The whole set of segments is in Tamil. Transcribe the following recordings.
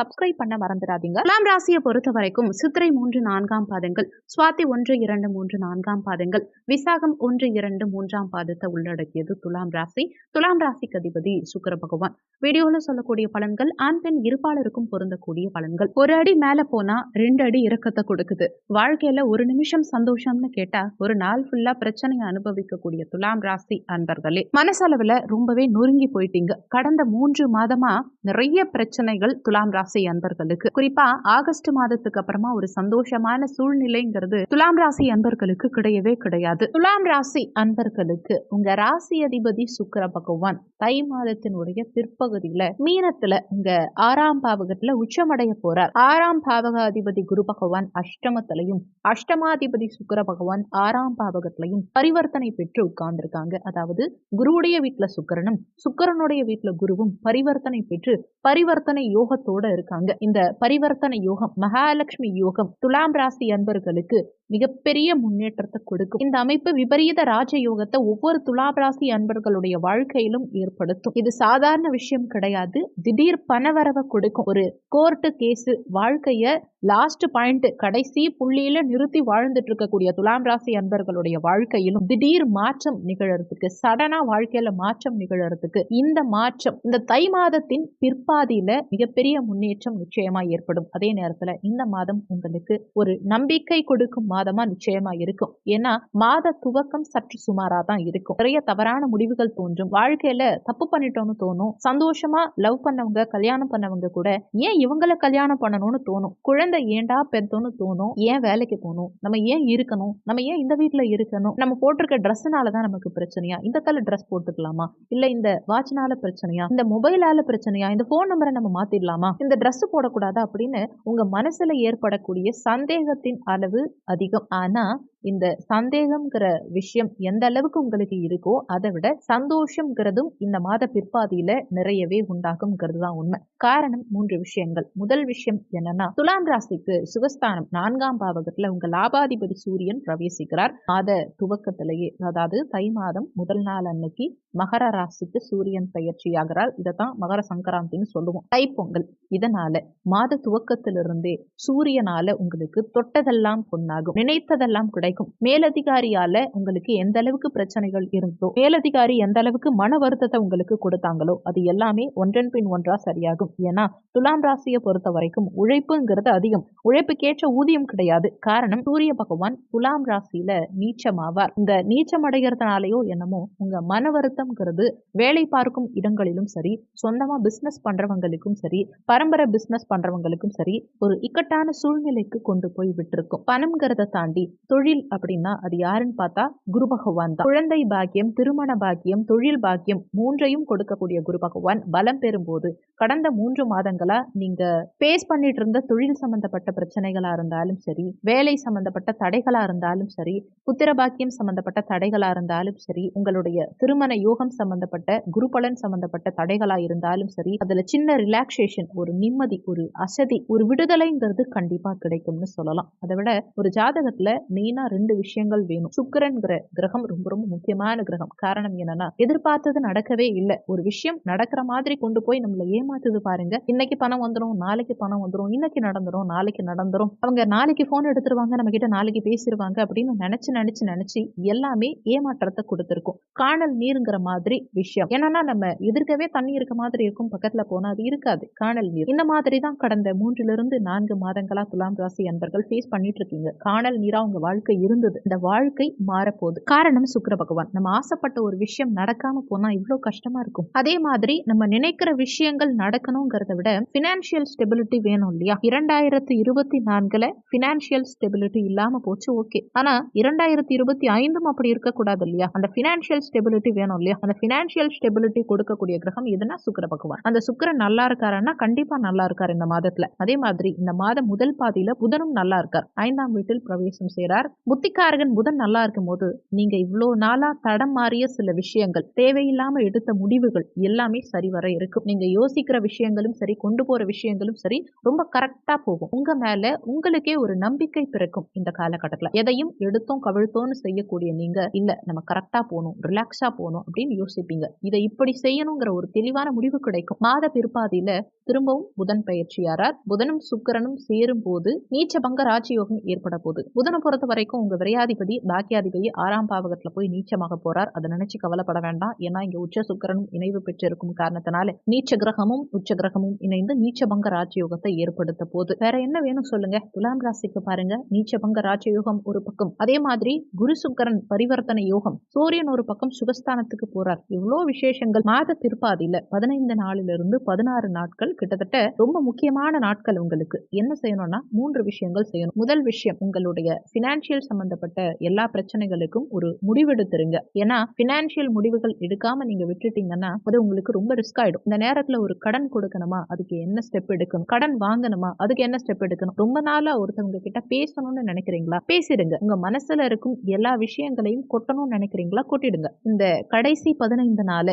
சப்ஸ்கிரைப் பண்ண மறந்துடாதீங்க. துலாம் ராசியை பொறுத்த வரைக்கும் சித்திரை மூன்று நான்காம் பாதங்கள் சுவாதி ஒன்று இரண்டு மூன்று நான்காம் பாதங்கள் விசாகம் ஒன்று இரண்டு மூன்றாம் பாதத்தை உள்ளடக்கியது துலாம் ராசி. துலாம் ராசிக்கு அதிபதி சுக்கர பகவான். வீடியோல சொல்லக்கூடிய பலன்கள் ஆண் பெண் இருபாலருக்கும் பொருந்தக்கூடிய பலன்கள். ஒரு அடி மேல போனா ரெண்டு அடி இறக்கத்தை கொடுக்குது. வாழ்க்கையில ஒரு நிமிஷம் சந்தோஷம்னு கேட்டா ஒரு நாள் ஃபுல்லா பிரச்சனையை அனுபவிக்கக்கூடிய துலாம் ராசி அன்பர்களே. மனசளவுல ரொம்பவே நொறுங்கி போயிட்டீங்க. கடந்த மூன்று மாதமா நிறைய பிரச்சனைகள் துலாம் ராசி அன்பர்களுக்கு. குறிப்பா ஆகஸ்ட் மாதத்துக்கு அப்புறமா ஒரு சந்தோஷமான சூழ்நிலைங்கிறது துலாம் ராசி அன்பர்களுக்கு கிடையவே கிடையாது. துலாம் ராசி அன்பர்களுக்கு உங்க ராசி அதிபதி சுக்கர பகவான் தை மாதத்தினுடைய பிற்பகுதியில மீனத்துல உங்க ஆறாம் பாவகத்துல உச்சமடைய போறார். ஆறாம் பாவக அதிபதி குரு பகவான் அஷ்டமத்திலையும் அஷ்டமாதிபதி சுக்கர பகவான் ஆறாம் பாவகத்திலையும் பரிவர்த்தனை பெற்று உட்கார்ந்திருக்காங்க. அதாவது குருவுடைய வீட்டுல சுக்கரனும் சுக்கரனுடைய வீட்டுல குருவும் பரிவர்த்தனை பெற்று பரிவர்த்தனை யோகத்தோட இருக்காங்க. இந்த பரிவர்த்தனை யோகம் மகாலட்சுமி யோகம் துலாம் ராசி அன்பர்களுக்கு மிகப்பெரிய முன்னேற்றத்தை கொடுக்கும். இந்த அமைப்பு விபரீத ராஜ யோகத்தை ஒவ்வொரு துலாம் ராசி அன்பர்களுடைய வாழ்க்கையிலும் ஏற்படுத்தும். இது சாதாரண விஷயம் கிடையாது. திடீர் பணவரவை கொடுக்கும். ஒரு கோர்ட்டு கேஸு வாழ்க்கைய லாஸ்ட் பாயிண்ட் கடைசி புள்ளியில நிறுத்தி வாழ்ந்துட்டு இருக்கக்கூடிய துலாம் ராசி அன்பர்களுடைய வாழ்க்கையிலும் திடீர் மாற்றம் நிகழறதுக்கு சடனா வாழ்க்கையில மாற்றம் நிகழறதுக்கு இந்த மாற்றம் இந்த தை மாதத்தின் பிற்பாதியில மிகப்பெரிய முன்னேற்றம் நிச்சயமா ஏற்படும். அதே நேரத்துல இந்த மாதம் உங்களுக்கு ஒரு நம்பிக்கை கொடுக்கும் மாதமா நிச்சயமா இருக்கும். ஏன்னா மாத துவக்கம் சற்று சுமாரா தான் இருக்கும். நிறைய தவறான முடிவுகள் தோன்றும். வாழ்க்கையில தப்பு பண்ணிட்டோம்னு தோணும். சந்தோஷமா லவ் பண்ணவங்க கல்யாணம் பண்ணவங்க கூட ஏன் இவங்கள கல்யாணம் பண்ணணும்னு தோணும்? குழந்தை ஏன்டா பெத்தோன்னு தோணும். ஏன் வேலைக்கு போகணும்? நம்ம ஏன் இருக்கணும்? நம்ம ஏன் இந்த வீட்டுல இருக்கணும்? நம்ம போட்டிருக்க ட்ரெஸ்ஸுனால தான் நமக்கு பிரச்சனையா? இந்த கலர் ட்ரெஸ் போட்டுக்கலாமா? இல்ல இந்த வாட்ச்னால பிரச்சனையா? இந்த மொபைலால பிரச்சனையா? இந்த போன் நம்பரை நம்ம மாத்திடலாமா? இந்த ட்ரெஸ் போடக்கூடாதா? அப்படின்னு உங்க மனசுல ஏற்படக்கூடிய சந்தேகத்தின் அளவு அதிகம். ஆனா இந்த சந்தேகம்ங்கிற விஷயம் எந்த அளவுக்கு உங்களுக்கு இருக்கோ அதை விட சந்தோஷம்ங்கிறதும் இந்த மாத பிற்பாதியில நிறையவே உண்டாகும்ங்கிறது தான் உண்மை. காரணம் மூன்று விஷயங்கள். முதல் விஷயம் என்னன்னா துலாம் ராசிக்கு சுகஸ்தானம் நான்காம் பாவகத்துல உங்க லாபாதிபதி சூரியன் பிரவேசிக்கிறார். மாத துவக்கத்திலேயே அதாவது தை மாதம் முதல் நாள் அன்னைக்கு மகர ராசிக்கு சூரியன் பயிற்சியாகிறார். இதைத்தான் மகர சங்கராந்தின்னு சொல்லுவோம். தைப்பொங்கல் இதனால மாத துவக்கத்திலிருந்தே சூரியனால உங்களுக்கு தொட்டதெல்லாம் பொன்னாகும். நினைத்ததெல்லாம் கிடைக்கும். மேலதிகாரியால உங்களுக்கு எந்த அளவுக்கு பிரச்சனைகள் இருந்தோ மேலதிகாரி எந்த அளவுக்கு மன வருத்தத்தை உங்களுக்கு கொடுத்தாங்களோ அது எல்லாமே ஒன்றன் பின் ஒன்றா சரியாகும். ஏன்னா துலாம் ராசியை பொறுத்த வரைக்கும் உழைப்புங்கிறது அதிகம். உழைப்புக்கேற்ற ஊதியம் கிடையாது. காரணம் சூரிய பகவான் துலாம் ராசியில நீச்சமாவார். இந்த நீச்சம் அடைகிறதுனாலயோ என்னமோ உங்க மன வருத்தம்ங்கிறது வேலை பார்க்கும் இடங்களிலும் சரி சொந்தமா பிசினஸ் பண்றவங்களுக்கும் சரி பரம்பரை பிசினஸ் பண்றவங்களுக்கும் சரி ஒரு இக்கட்டான சூழ்நிலைக்கு கொண்டு போய் விட்டுருக்கும். பணம்ங்கிறத தாண்டி தொழில் அப்படின்னா அது யாருன்னு பார்த்தா குரு பகவான் தான். குழந்தை பாக்கியம் திருமண பாக்கியம் தொழில் பாக்கியம் மூன்றையும் கொடுக்கக்கூடிய குரு பகவான் பலம் பெறும்போது கடந்த மூன்று மாதங்களா நீங்க பேஸ் பண்ணிட்டு இருந்த தொழில் சம்பந்தப்பட்ட பிரச்சனைகளா இருந்தாலும் சரி வேலை சம்பந்தப்பட்ட தடைகளா இருந்தாலும் சரி புத்திர பாக்கியம் சம்பந்தப்பட்ட தடைகளா இருந்தாலும் சரி உங்களுடைய திருமண யோகம் சம்பந்தப்பட்ட குருபலன் சம்பந்தப்பட்ட தடைகளா இருந்தாலும் சரி அதுல சின்ன ரிலாக்ஸேஷன் ஒரு நிம்மதி ஒரு அசதி ஒரு விடுதலைங்கிறது கண்டிப்பா கிடைக்கும்னு சொல்லலாம். அதை விட ஒரு ஜாதகத்துல மெயினா ரெண்டு விஷயங்கள் வேணும். சுக்கரன்கிற கிரகம் ரொம்ப ரொம்ப முக்கியமான கிரகம். காரணம் என்னன்னா எதிர்பார்த்தது நடக்கவே இல்லை. ஒரு விஷயம் நடக்கிற மாதிரி கொண்டு போய் நம்மள ஏமாத்துது பாருங்க. இன்னைக்கு பணம் வந்துடும் நாளைக்கு பணம் வந்துடும் இன்னைக்கு நடந்துரும் நாளைக்கு நடந்துரும். அவங்க நாளைக்கு போன் எடுத்துருவாங்க நம்ம கிட்ட நாளைக்கு பேசிடுவாங்க அப்படின்னு நினைச்சு நினைச்சு நினைச்சு எல்லாமே ஏமாற்றத்தை கொடுத்துருக்கும். காணல் நீருங்கிற மாதிரி விஷயம். என்னன்னா நம்ம எதிர்க்கவே தண்ணி இருக்க மாதிரி இருக்கும். பக்கத்துல போனா அது இருக்காது. காணல் நீர். இந்த மாதிரி தான் கடந்த மூன்றிலிருந்து நான்கு மாதங்களா துலாம் ராசி அன்பர்கள் ஃபேஸ் பண்ணிட்டு இருக்கீங்க. காணல் நீரா உங்க வாழ்க்கை இருந்தது. இந்த வாழ்க்கை மாறப்போகுது. காரணம் சுக்கிர பகவான். நம்ம ஆசைப்பட்ட ஒரு விஷயம் நடக்காம போனா இவ்வளவு கஷ்டமா இருக்கும். அதே மாதிரி நம்ம நினைக்கிற விஷயங்கள் நடக்கணுங்கிறத விட பினான்சியல் ஸ்டெபிலிட்டி வேணும் இல்லையா? இரண்டாயிரத்தி இருபத்தி நான்குல பினான்சியல் ஸ்டெபிலிட்டி இல்லாம போச்சு ஓகே ஆனா இரண்டாயிரத்தி இருபத்தி ஐந்தும் அப்படி இருக்கக்கூடாது இல்லையா? அந்த பினான்சியல் ஸ்டெபிலிட்டி வேணும் இல்லையா? அந்த பினான்சியல் ஸ்டெபிலிட்டி கொடுக்கக்கூடிய கிரகம் எதுனா சுக்கிர பகவான். அந்த சுக்கரன் நல்லா இருக்காருன்னா கண்டிப்பா நல்லா இருக்காரு இந்த மாதத்துல. அதே மாதிரி இந்த மாதம் முதல் பாதியில புதனும் நல்லா இருக்கார். ஐந்தாம் வீட்டில் பிரவேசம் செய்கிறார் புத்திக்காரகன் புதன் நல்லா இருக்கும் போது நீங்க இவ்வளோ நாளா தடம் மாறிய சில விஷயங்கள் தேவையில்லாம எடுத்த முடிவுகள் எல்லாமே சரிவர இருக்கும். நீங்க யோசிக்கிற விஷயங்களும் சரி கொண்டு போற விஷயங்களும் சரி ரொம்ப கரெக்டா போகும். உங்க மேல உங்களுக்கே ஒரு நம்பிக்கை பிறக்கும் இந்த காலகட்டத்துல. எதையும் எடுத்தோம் கவிழ்த்தோன்னு செய்யக்கூடிய நீங்க இல்ல நம்ம கரெக்டா போகணும் ரிலாக்ஸா போகணும் அப்படின்னு யோசிப்பீங்க. இதை இப்படி செய்யணுங்கிற ஒரு தெளிவான முடிவு கிடைக்கும். மாத பிற்பாதியில திரும்பவும் புதன் பயிற்சியாரார். புதனும் சுக்கரனும் சேரும் போது நீச்ச பங்க ராஜயோகம் ஏற்பட போகுது. புதனை பொறுத்த வரைக்கும் உங்க விரையாதிபதி பாக்கியாதிபதி ஆறாம் பாவகத்துல போய் நீச்சமாக போறார். அதை நினைச்சு கவலைப்பட வேண்டாம். ஏன்னா இங்க உச்ச சுக்கரனும் இணைவு பெற்றிருக்கும் காரணத்தினால நீச்ச கிரகமும் உச்ச கிரகமும் இணைந்து நீச்சபங்க ராஜயோகத்தை ஏற்படுத்த போது வேற என்ன வேணும் சொல்லுங்க? துலாம் ராசிக்கு பாருங்க. நீச்சபங்க ராஜயோகம் ஒரு பக்கம். அதே மாதிரி குரு சுக்கரன் பரிவர்த்தனை யோகம். சூரியன் ஒரு பக்கம் சுகஸ்தானத்துக்கு போறார். இவ்வளோ விசேஷங்கள் மாத திருப்பாதியில பதினைந்து நாளிலிருந்து பதினாறு நாட்கள் கிட்டத்தட்ட ரொம்ப முக்கியமான நாட்கள் உங்களுக்கு. என்ன செய்யணும்னா மூன்று விஷயங்கள் செய்யணும். முதல் விஷயம் உங்களுடைய பினான்சியல் சம்பந்தப்பட்ட எல்லா பிரச்சனைகளுக்கும் ஒரு முடிவெடுத்துருங்க. ஏன்னா பினான்சியல் முடிவுகள் எடுக்காம நீங்க விட்டுட்டீங்கன்னா அது உங்களுக்கு ரொம்ப ரிஸ்க் ஆயிடும். இந்த நேரத்துல ஒரு கடன் கொடுக்கணுமா? அதுக்கு என்ன ஸ்டெப் எடுக்கணும்? கடன் வாங்கணுமா? அதுக்கு என்ன ஸ்டெப் எடுக்கணும்? ரொம்ப நாளா ஒருத்தவங்க கிட்ட பேசணும்னு நினைக்கிறீங்களா? பேசிடுங்க உங்க மனசுல இருக்கும் எல்லா விஷயங்களையும் கொட்டணும்னு நினைக்கிறீங்களா? கொட்டிடுங்க. இந்த கடைசி பதினைந்து நாள்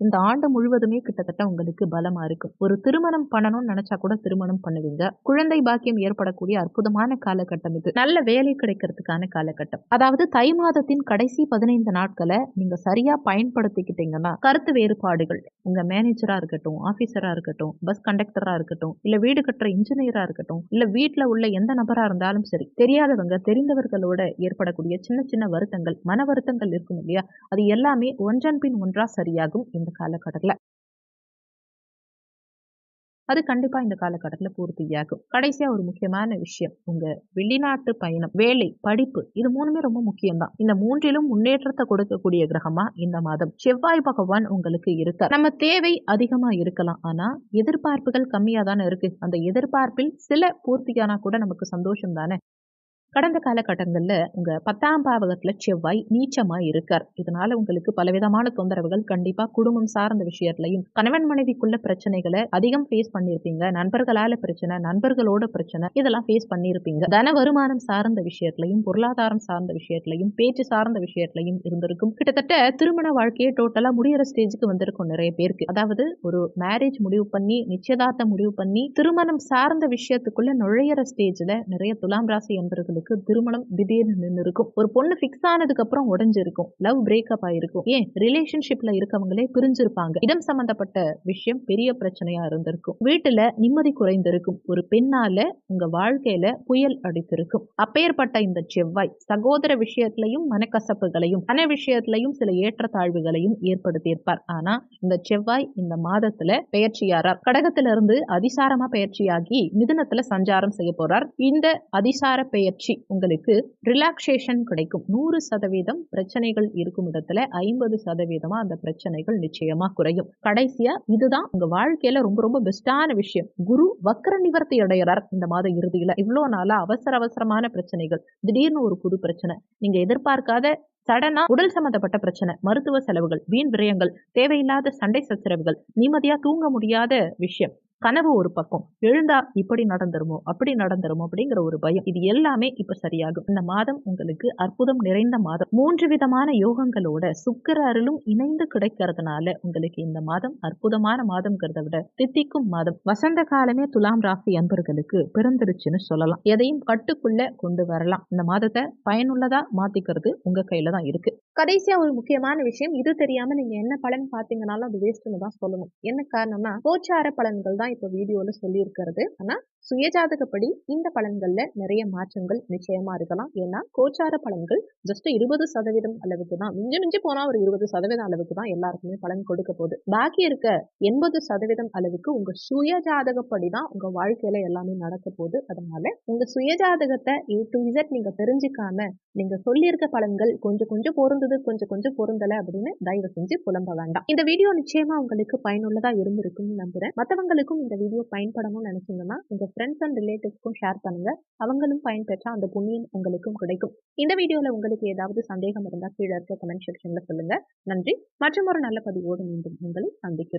இந்த ஆண்டு முழுவதுமே கிட்டத்தட்ட உங்களுக்கு பலமா இருக்கும் ஒரு திருமணம் பண்ணணும்னு நினைச்சா கூட திருமணம் பண்ணுவீங்க. குழந்தை பாக்கியம் ஏற்படக்கூடிய அற்புதமான காலகட்டம் இது. நல்ல வேலை கிடைக்கிறதுக்கான காலகட்டம். அதாவது தை மாதத்தின் கடைசி பதினைந்து நாட்களை நீங்க சரியா பயன்படுத்திக்கிட்டீங்கன்னா கருத்து வேறுபாடுகள். உங்க மேனேஜரா இருக்கட்டும் ஆபீசரா இருக்கட்டும் பஸ் கண்டக்டரா இருக்கட்டும் இல்ல வீடு கட்டுற இன்ஜினியரா இருக்கட்டும் இல்ல வீட்டுல உள்ள எந்த நபரா இருந்தாலும் சரி தெரியாதவங்க தெரிந்தவர்களோட ஏற்படக்கூடிய சின்ன சின்ன வருத்தங்கள் மன வருத்தங்கள் இருக்கும் இல்லையா? அது எல்லாமே ஒன்றன் பின் ஒன்றா சரியாகும். இந்த காலகட்டத்தில். அது கண்டிப்பா இந்த காலகட்டத்தில் பூர்த்தியாகும் கடைசியா ஒரு முக்கியமான விஷயம். உங்க வெளிநாட்டு பயணம் வேலை படிப்பு இது மூணுமே ரொம்ப முக்கியம்தான். இந்த மூன்றிலும் முன்னேற்றத்தை கொடுக்கக்கூடிய கிரகமா இந்த மாதம். செவ்வாய் பகவான் உங்களுக்கு இருக்க நம்ம தேவை அதிகமா இருக்கலாம். ஆனா எதிர்பார்ப்புகள் கம்மியா தானே இருக்கு. அந்த எதிர்பார்ப்பில் சில பூர்த்தியானா கூட நமக்கு சந்தோஷம் தானே கடந்த காலகட்டங்களில் உங்கள் பத்தாம் பாவகத்தில் செவ்வாய் நீச்சமாக இருக்கார். இதனால உங்களுக்கு பலவிதமான தொந்தரவுகள் கண்டிப்பாக குடும்பம் சார்ந்த விஷயத்துலையும் கணவன் மனைவிக்குள்ள பிரச்சனைகளை அதிகம் ஃபேஸ் பண்ணியிருப்பீங்க நண்பர்களால பிரச்சனை நண்பர்களோட பிரச்சனை இதெல்லாம் ஃபேஸ் பண்ணியிருப்பீங்க தன வருமானம் சார்ந்த விஷயத்துலையும் பொருளாதாரம் சார்ந்த விஷயத்துலையும் பேச்சு சார்ந்த விஷயத்துலையும் இருந்திருக்கும். கிட்டத்தட்ட திருமண வாழ்க்கையை டோட்டலாக முடியிற ஸ்டேஜுக்கு வந்திருக்கும் நிறைய பேருக்கு. அதாவது ஒரு மேரேஜ் முடிவு பண்ணி நிச்சயதார்த்தம் முடிவு பண்ணி திருமணம் சார்ந்த விஷயத்துக்குள்ள நுழையிற ஸ்டேஜில் நிறைய துலாம் ராசி என்பவர்களுக்கு உங்களுக்கு திருமணம் திடீர்னு நின்று இருக்கும் ஒரு பொண்ணு ஃபிக்ஸ் ஆனதுக்கு அப்புறம் உடஞ்சிருக்கும். லவ் பிரேக்கப் ஆயிருக்கும். ஏன்? ரிலேஷன்ஷிப்ல இருக்கவங்களே பிரிஞ்சிருப்பாங்க. இடம் சம்பந்தப்பட்ட விஷயம் பெரிய பிரச்சனையா இருந்திருக்கும். வீட்டுல நிம்மதி குறைந்திருக்கும். ஒரு பெண்ணால உங்க வாழ்க்கையில புயல் அடித்திருக்கும். அப்பேற்பட்ட இந்த செவ்வாய் சகோதர விஷயத்திலையும் மனக்கசப்புகளையும் பண விஷயத்திலையும் சில ஏற்றத்தாழ்வுகளையும் ஏற்படுத்தியிருப்பார். ஆனா இந்த செவ்வாய் இந்த மாதத்துல பெயர்ச்சியாரார். கடகத்திலிருந்து அதிசாரமா பெயர்ச்சியாகி மிதுனத்துல சஞ்சாரம் செய்ய போறார். இந்த அதிசார பெயர்ச்சி பயிற்சி உங்களுக்கு ரிலாக்ஸேஷன் கிடைக்கும். நூறு சதவீதம் பிரச்சனைகள் இருக்கும் இடத்துல ஐம்பது சதவீதமா அந்த பிரச்சனைகள் நிச்சயமா குறையும். கடைசியா இதுதான் உங்க வாழ்க்கையில ரொம்ப ரொம்ப பெஸ்டான விஷயம். குரு வக்கர நிவர்த்தி அடைகிறார் இந்த மாத இறுதியில. இவ்வளவு நாளா அவசர அவசரமான பிரச்சனைகள். திடீர்னு ஒரு புது பிரச்சனை. நீங்க எதிர்பார்க்காத சடனா உடல் சம்பந்தப்பட்ட பிரச்சனை மருத்துவ செலவுகள் வீண் விரயங்கள் தேவையில்லாத சண்டை சச்சரவுகள் நிம்மதியா தூங்க முடியாத விஷயம். கனவு ஒரு பக்கம். எழுந்தா இப்படி நடந்துருமோ அப்படி நடந்துருமோ அப்படிங்கிற ஒரு பயம். இது எல்லாமே இப்ப சரியாகும். இந்த மாதம் உங்களுக்கு அற்புதம் நிறைந்த மாதம். மூன்று விதமான யோகங்களோட சுக்கர அருளும் இணைந்து கிடைக்கிறதுனால உங்களுக்கு இந்த மாதம் அற்புதமான மாதம்ங்கிறத விட தித்திக்கும் மாதம். வசந்த காலமே துலாம் ராசி அன்பர்களுக்கு பிறந்துருச்சுன்னு சொல்லலாம். எதையும் கட்டுக்குள்ள கொண்டு வரலாம். இந்த மாதத்தை பயனுள்ளதா மாத்திக்கிறது உங்க கையில தான் இருக்கு. கடைசியா ஒரு முக்கியமான விஷயம் இது தெரியாம நீங்க என்ன பலன் பாத்தீங்கன்னாலும் அது வேஸ்ட்னு தான் சொல்லணும். என்ன காரணம்னா கோச்சார பலன்கள் தான் இப்ப வீடியோல சொல்லி இருக்கிறது ஆனா சுயஜாதகப்படி இந்த பலன்கள்ல நிறைய மாற்றங்கள் நிச்சயமா இருக்கலாம். ஏன்னா கோச்சார பலன்கள் ஜஸ்ட் இருபது சதவீதம் அளவுக்கு தான். மிஞ்சி மிஞ்சி போனா ஒரு இருபது சதவீதம் அளவுக்கு தான் எல்லாருக்குமே பலன் கொடுக்க போகுது. பாக்கி இருக்க எண்பது சதவீதம் அளவுக்கு உங்க சுயஜாதகப்படி தான் உங்க வாழ்க்கையில எல்லாமே நடக்க போகுது. அதனால உங்க சுயஜாதகத்தை ஏ டு இசட் நீங்க தெரிஞ்சுக்காம நீங்க சொல்லியிருக்க பலன்கள் கொஞ்சம் கொஞ்சம் பொருந்தது கொஞ்சம் கொஞ்சம் பொருந்தல அப்படின்னு தயவு செஞ்சு புலம்ப வேண்டாம். இந்த வீடியோ நிச்சயமா உங்களுக்கு பயனுள்ளதா இருந்திருக்கும்னு நம்புறேன். மற்றவங்களுக்கும் இந்த வீடியோ பயன்படணும்னு நினைச்சீங்கன்னா உங்க ஃப்ரெண்ட்ஸ் அண்ட் ரிலேட்டிவ்ஸ்க்கும் ஷேர் பண்ணுங்க. அவங்களும் பயன்பெற்றா அந்த புண்ணியம் உங்களுக்கும் கிடைக்கும். இந்த வீடியோல உங்களுக்கு ஏதாவது சந்தேகம் இருந்தால் கீழே இருக்க கமெண்ட் செக்ஷன்ல சொல்லுங்க. நன்றி. மற்றும் ஒரு நல்ல பதிவோடு மீண்டும் உங்களை சந்திக்கிறேன்.